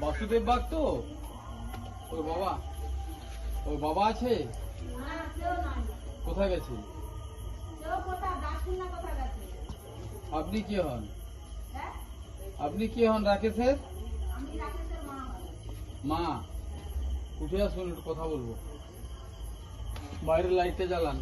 Basudeb bug তো? ওর বাবা? ওর বাবা আছে? কোথায় গেছে? আপনি কি হন? আপনি কি হন রাকেশের? মা। উঠে আসুন কথা বলব। বাইরের লাইটটা জ্বালান।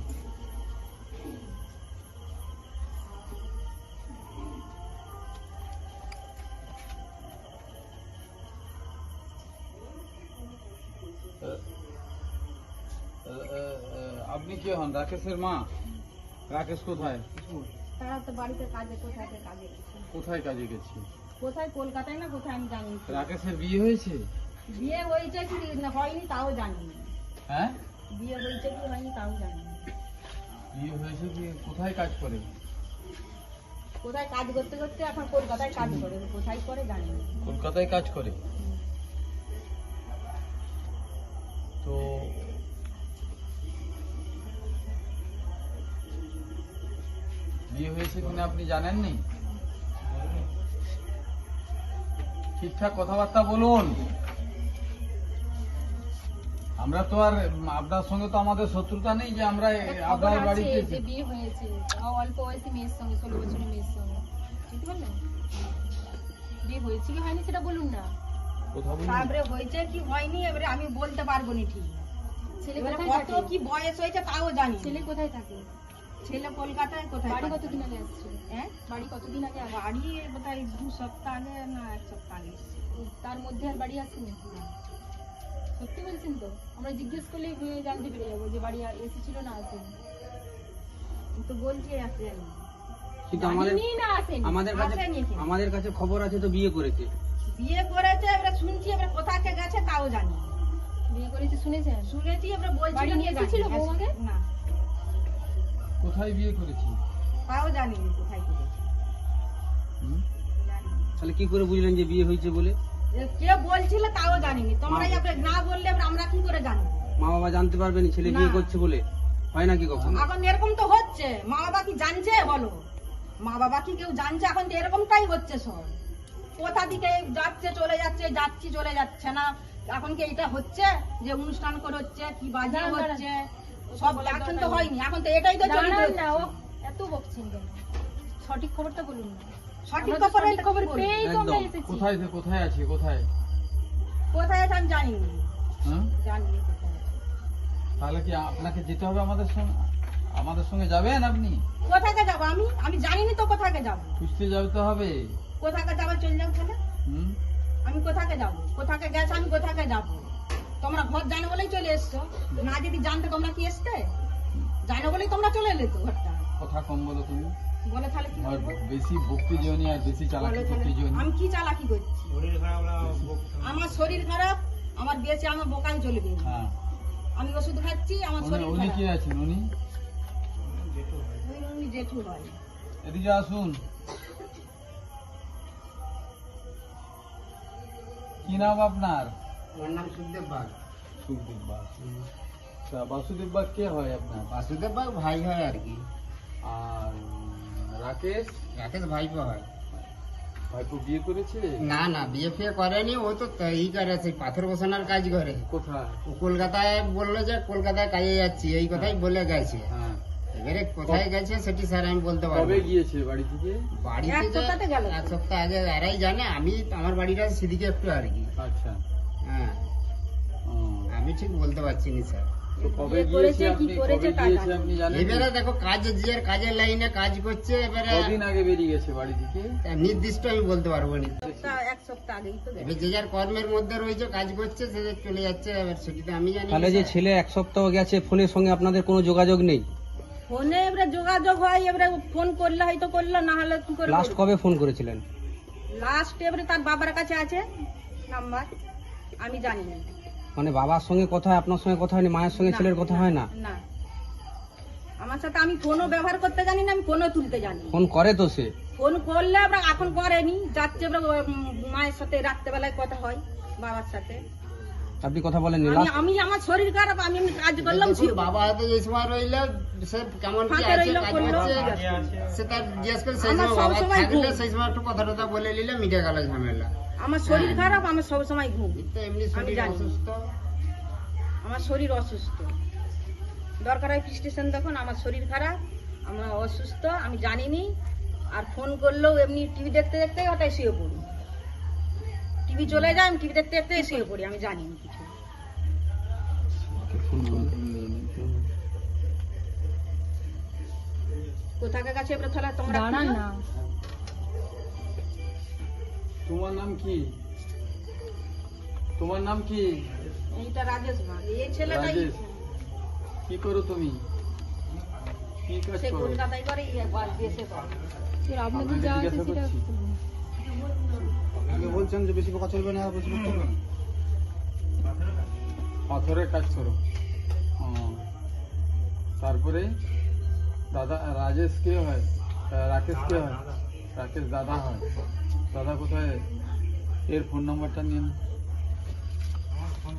আপনি কি হন? রাকেশের মা? রাকেশ কোথায়? তারা তো বাড়িতে কাজে কোথায় কাজে। কোথায় কাজে গেছে? কোথায় কলকাতায় না কোথায় আমি জানি রাকেশের বিয়ে হয়েছে? বিয়ে হয়েছে কি হয়নি তাও জানি হ্যাঁ? বিয়ে হয়েছে কি হয়নি তাও জানি বিয়ে হয়েছে কি? কোথায় কাজ করে? কোথায় কাজ করতে করতে এখন কলকাতায় কাজ করে কোথায় করে জানি। কলকাতায় কাজ করে? তো বিয়ে হয়েছে কিনা আপনি জানেননি? ঠিকঠাক কথাবার্তা বলুন। আমরা তো আর আপনার সঙ্গে তো আমাদের শত্রুতা নেই যে আমরা আপনার বাড়িতে বিয়ে হয়েছে। অল্প বয়সী মেয়ের সঙ্গে ষোলো বছরের মেয়ের সঙ্গে। বুঝতে পারলেন? বিয়ে হয়েছে কি হয়নি সেটা বলুন না। তারপরে হয়েছে কি হয়নি এবারে আমি বলতে পারব না ঠিক। ছেলে কোথায় কত থাকে? কি বয়স হয়েছে তাও জানি ছেলে কোথায় থাকে? ছেলে কলকাতায় কোথায় বাড়ি কতদিন আগে আসছে? হ্যাঁ? বাড়ি কতদিন আগে বাড়ি বোধহয় দু সপ্তাহ আগে না এক সপ্তাহ আগে তার মধ্যে আর বাড়ি আসেনি? সত্যি বলছেন তো? আমরা জিজ্ঞেস করলেই জানতে পেরে যাব যে বাড়ি আর এসেছিল না আসেনি। তো বলছি কিন্তু আমাদের জানিনি না আসেনি? আমাদের কাছে আমাদের কাছে খবর আছে তো বিয়ে করেছে। বিয়ে করেছে এবারে শুনছি এবারে কোথায় গেছে তাও জানি বিয়ে করেছে শুনেছেন? শুনেছি এবারে বলছি নিয়ে এসেছিল বৌমাকে? না। কোথায় বিয়ে করেছি? তাও জানি না কোথায় করেছে। না। তাহলে কি করে বুঝলেন যে বিয়ে হয়েছে বলে? কে বলছিল তাও জানিনি। তোমরা না বললে আমরা কি করে জানব? মা বাবা জানতে পারবেন ছেলে বিয়ে করছে বলে। হয় নাকি কখনো? এখন এরকম তো হচ্ছে। মা বাবা কি জানছে বলো? মা বাবা কি কেউ জানছে? এখন তো এরকমটাই হচ্ছে সব। কোথা দিকে যাচ্ছে চলে যাচ্ছে যাচ্ছি চলে যাচ্ছে না। এখন কি এটা হচ্ছে? যে অনুষ্ঠান করে হচ্ছে কি বাজে দাঁড়ান, দাঁড়ান। হচ্ছে? সব এখন তো হয়নি এখন তো এটাই তো চলতে না ও এত বকছেন কেন? সঠিক খবরটা বলুন না। সঠিক খবর খবর পেয়েই তো আমরা এসেছি। কোথায় কোথায় আছে কোথায়? কোথায় আছে আমি জানি না। হ্যাঁ? জানি না তাহলে কি আপনাকে যেতে হবে আমাদের সঙ্গে? আমাদের সঙ্গে যাবেন আপনি? কোথায় যাব আমি? আমি জানিনি তো কোথায় যাব। খুঁজতে যেতে হবে। কোথায় যাব? চলে যাব তাহলে। হুম? আমি কোথাকে যাব? কোথাকে গেছে? আমি কোথাকে যাব? তোমরা ঘর জানো বলেই চলে এসছো। না যদি জানতে তোমরা কি এসতে জানো বলেই তোমরা চলে এলে তো ঘরটা। কথা কম বলো তুমি। বলে তাহলে কি আর বেশি ভক্তি জিওনি আর বেশি চালাকি বলে করতে আমি কি চালাকি করছি? আমার শরীর খারাপ আমার বেশি আমার বোকাই না। হ্যাঁ। আমি ওষুধ খাচ্ছি আমার শরীর উনি আছেন? উনি? উনি- উনি জেঠু হয় এদিকে আসুন। কি নাম আপনার? আমার নাম সুখদেব বাগ। সুখদেব বাগ। আচ্ছা, বাসুদেব বাগ কে হয় আপনার? বাসুদেব বাগ ভাই হয় আর কি। আর রাকেশ? রাকেশ ভাইপো হয়। ভাইপো বিয়ে করেছে? না না বিয়ে ফিয়ে করেনি ও তো ত- ই করে সেই পাথর বসানোর কাজ করে। কোথায়? ও কলকাতায় বলল যে কলকাতায় কাজে যাচ্ছি এই কথাই বলে গেছে। হ্যাঁ। এবারে কোথায় গেছে সেটি স্যার আমি বলতে পারব কবে। গিয়েছে বাড়ি থেকে? বাড়িতে এক যে এক সপ্তাহ আগে এরাই জানে আমি আমার বাড়িটা সেদিকে একটু আর কি। আচ্ছা। হ্যাঁ আমি ঠিক বলতে পারছি না স্যার। এবারে দেখো কাজ কাজের লাইনে কাজ করছে এবারে কদিন আগে বেরিয়ে গেছে বাড়ি থেকে? নির্দিষ্ট আমি বলতে পারব না। এক সপ্তাহ আগেই তো যে যার কর্মের মধ্যে রয়েছে কাজ করছে সে চলে যাচ্ছে এবার সেটি তো আমি জানি তাহলে যে। ছেলে এক সপ্তাহ গেছে ফোনের সঙ্গে আপনাদের কোনো যোগাযোগ নেই? ফোনে এবারে যোগাযোগ হয় এবারে ফোন করলে হয়তো করল না হলে কি করে লাস্ট কবে ফোন করেছিলেন? লাস্ট এবারে তার বাবার কাছে আছে নাম্বার। আমি জানি না। মানে বাবার সঙ্গে কথা হয় আপনার সঙ্গে কথা হয়নি মায়ের সঙ্গে ছেলের কথা হয় না? না আমার সাথে আমি ফোনও ব্যবহার করতে জানি না আমি ফোনও তুলতে জানি না। ফোন করে তো সে। ফোন করলে আমরা এখন করেনি যাচ্ছে উম, মায়ের সাথে রাত্রেবেলায় কথা হয় বাবার সাথে। আপনি কথা বলেননি আমি লাস্ট আমি আমার শরীর খারাপ আমি এমনি কাজ করলাম শুয়ে বাবা হয়তো যে সময় রইলে সে কেমন কি ফাঁকে আছে রইল, কাজ করল। করছে সে তার জিজ্ঞেস করে সেই আমার সময় বাবা সবসময় থাকলে ঘুম। সেই সময় একটু কথা টথা বলে নিলে মিটে গেল ঝামেলা। আমার শরীর খারাপ আমার সব সময় ঘুম। তো এমনি জানি। অসুস্থ। আমার শরীর অসুস্থ। দরকার হয় স্টেশন দেখুন আমার শরীর খারাপ আমার অসুস্থ আমি জানিনি। আর ফোন করলেও এমনি টিভি দেখতে দেখতে ওটাই শুয়ে পড়ি। টিভি চলে যায় আমি টিভি দেখতে দেখতে শুয়ে পড়ি আমি জানিনি কিছু। কোথাকার কাছে এবার তাহলে তোমরা দাঁড়ান না। তোমার নাম কি? তোমার নাম কি? এইটা রাজেশ ভাগ এই ছেলেটাই রাজেশ। কি করো তুমি? কি কাজ সে করো? কলকাতায় আপনাদের যা আছে জিজ্ঞাসা সেটা করছি। বলছেন যে বেশি পোকা চলবে না বেশি পোকা চলবে না পাথরের কাজ করো। তারপরে দাদা রাজেশ কে হয়? রাকেশ কে হয়? রাকেশ দাদা হয়। দাদা কোথায়? এর ফোন নাম্বারটা নিন আমার ফোন